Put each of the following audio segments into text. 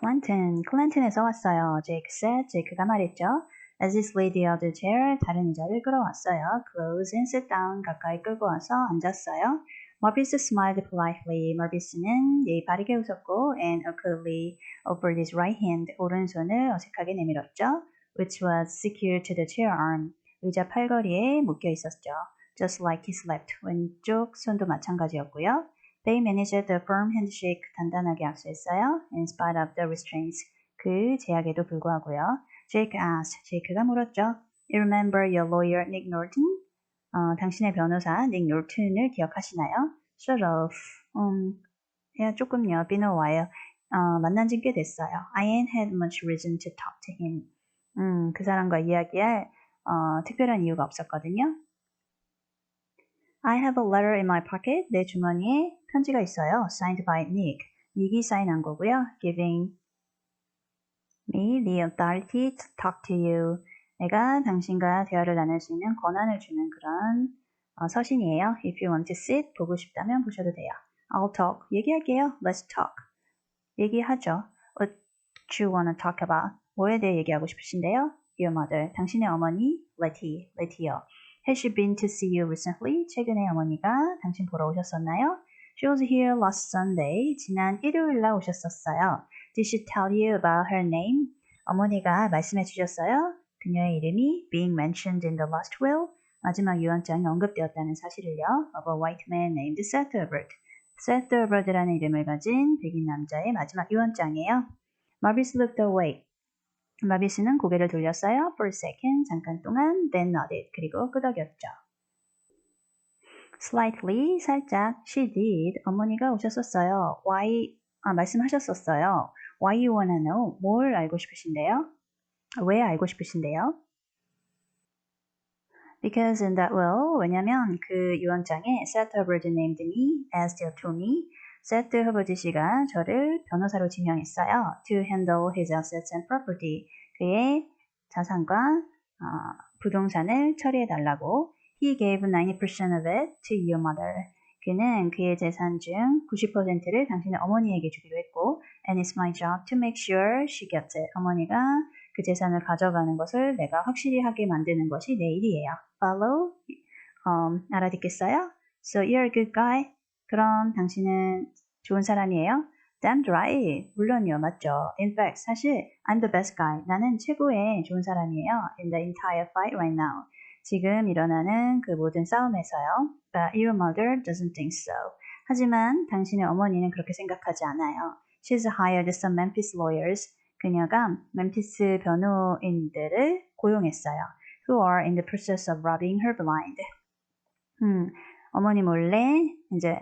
Clinton, Clinton에서 왔어요. Jake said, 제이크가 말했죠. As he slid the other chair, 다른 의자를 끌어왔어요. Close and sit down, 가까이 끌고 와서 앉았어요. Morbius smiled politely. Morbius는 예의 바르게 웃었고 and awkwardly offered his right hand, 오른손을 어색하게 내밀었죠. Which was secured to the chair arm. 의자 팔걸이에 묶여 있었죠. Just like his left, 왼쪽 손도 마찬가지였고요. They managed the firm handshake, 단단하게 악수했어요. In spite of the restraints, 그 제약에도 불구하고요. Jake asked, 제이크가 물었죠. You remember your lawyer Nick Norton? 어, 당신의 변호사 닉 놀튼을 기억하시나요? Sort of. 음, 야, 조금요. Been a while. 어, 만난 지 꽤 됐어요. I ain't had much reason to talk to him. 음, 그 사람과 이야기할 어, 특별한 이유가 없었거든요. I have a letter in my pocket. 내 주머니에 편지가 있어요. Signed by Nick. 닉이 사인한 거고요. Giving me the authority to talk to you. 내가 당신과 대화를 나눌 수 있는 권한을 주는 그런 어, 서신이에요. If you want to sit, 보고 싶다면 보셔도 돼요. I'll talk. 얘기할게요. Let's talk. 얘기하죠. What you wanna talk about? 뭐에 대해 얘기하고 싶으신데요? Your mother. 당신의 어머니, Letty. Letty요. Has she been to see you recently? 최근에 어머니가 당신 보러 오셨었나요? She was here last Sunday. 지난 일요일 날 오셨었어요. Did she tell you about her name? 어머니가 말씀해 주셨어요? 그녀의 이름이 being mentioned in the last will, 마지막 유언장에 언급되었다는 사실을요. of a white man named Seth Herbert. Seth Herbert라는 이름을 가진 백인 남자의 마지막 유언장이에요. Marvis looked away. 마비스는 고개를 돌렸어요. For a second, 잠깐 동안, then nodded. 그리고 끄덕였죠. Slightly, 살짝, she did. 어머니가 오셨었어요. Why, 아, 말씀하셨었어요. Why you wanna know? 뭘 알고 싶으신데요? 왜 알고 싶으신데요? Because in that will, 왜냐면 그 유언장에 Seth Hubbard named me as Seth Hubbard 씨가 저를 변호사로 지명했어요. To handle his assets and property. 그의 자산과 어, 부동산을 처리해 달라고. He gave 90% of it to your mother. 그는 그의 재산 중 90%를 당신의 어머니에게 주기로 했고, and it's my job to make sure she gets it. 어머니가 그 재산을 가져가는 것을 내가 확실히 하게 만드는 것이 내 일이에요. Follow? Um, 알아듣겠어요? So you're a good guy. 그럼 당신은 좋은 사람이에요? Damn right. 물론요, 맞죠. In fact, 사실 I'm the best guy. 나는 최고의 좋은 사람이에요. In the entire fight right now. 지금 일어나는 그 모든 싸움에서요. But your mother doesn't think so. 하지만 당신의 어머니는 그렇게 생각하지 않아요. She's hired some Memphis lawyers. 그녀가 멤피스 변호인들을 고용했어요. Who are in the process of robbing her blind. 음, 어머니 몰래 이제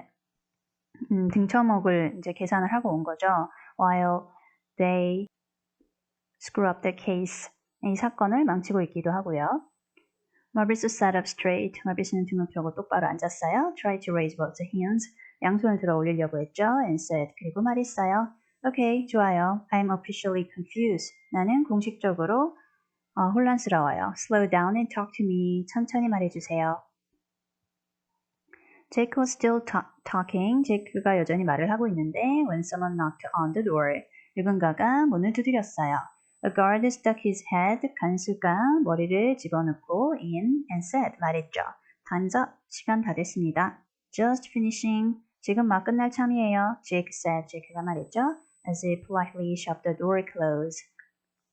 음, 등쳐먹을 이제 계산을 하고 온 거죠. While they screw up the case. 이 사건을 망치고 있기도 하고요. Marvis sat up straight. Marvis는 등을 펴고 똑바로 앉았어요. Tried to raise both hands. 양손을 들어 올리려고 했죠. And said. 그리고 말했어요. Okay, 좋아요. I'm officially confused. 나는 공식적으로 어, 혼란스러워요. Slow down and talk to me. 천천히 말해주세요. Jake was still ta- talking. 제이크가 여전히 말을 하고 있는데 when someone knocked on the door. 누군가가 문을 두드렸어요. A guard stuck his head. 간수가 머리를 집어넣고 in and said 말했죠. Up. 시간 다 됐습니다. Just finishing. 지금 막 끝날 참이에요. Jake said. 제이크가 말했죠. As he politely shoved the door closed.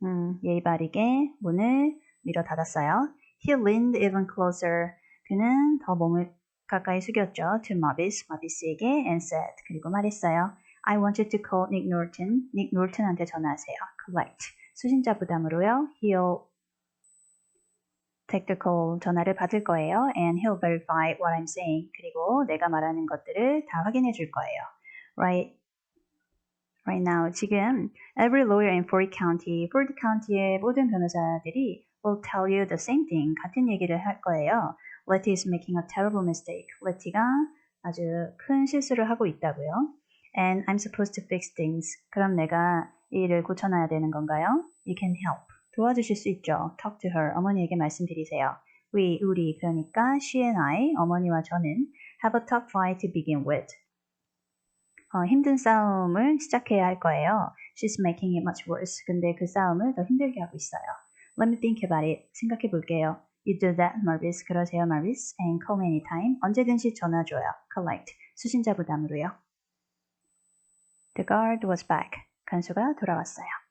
음, 예의 바르게 문을 밀어 닫았어요. He leaned even closer. 그는 더 몸을 가까이 숙였죠. To Mavis, Mavis에게 and said. 그리고 말했어요. I want you to call Nick Norton. Nick Norton한테 전화하세요. Collect. 수신자 부담으로요. He'll take the call. 전화를 받을 거예요. And he'll verify what I'm saying. 그리고 내가 말하는 것들을 다 확인해 줄 거예요. Right. Right now, 지금 every lawyer in Ford County, Ford County의 모든 변호사들이 will tell you the same thing. 같은 얘기를 할 거예요. Letty is making a terrible mistake. Letty가 아주 큰 실수를 하고 있다고요. And I'm supposed to fix things. 그럼 내가 이 일을 고쳐놔야 되는 건가요? You can help. 도와주실 수 있죠. Talk to her. 어머니에게 말씀드리세요. We, 우리, 그러니까 she and I, 어머니와 저는 have a tough fight to begin with. 어, 힘든 싸움을 시작해야 할 거예요. She's making it much worse. 근데 그 싸움을 더 힘들게 하고 있어요. Let me think about it. 생각해 볼게요. You do that, Marvis. 그러세요, Marvis. And call me anytime. 언제든지 전화 줘요. Collect. 수신자 부담으로요. The guard was back. 간수가 돌아왔어요.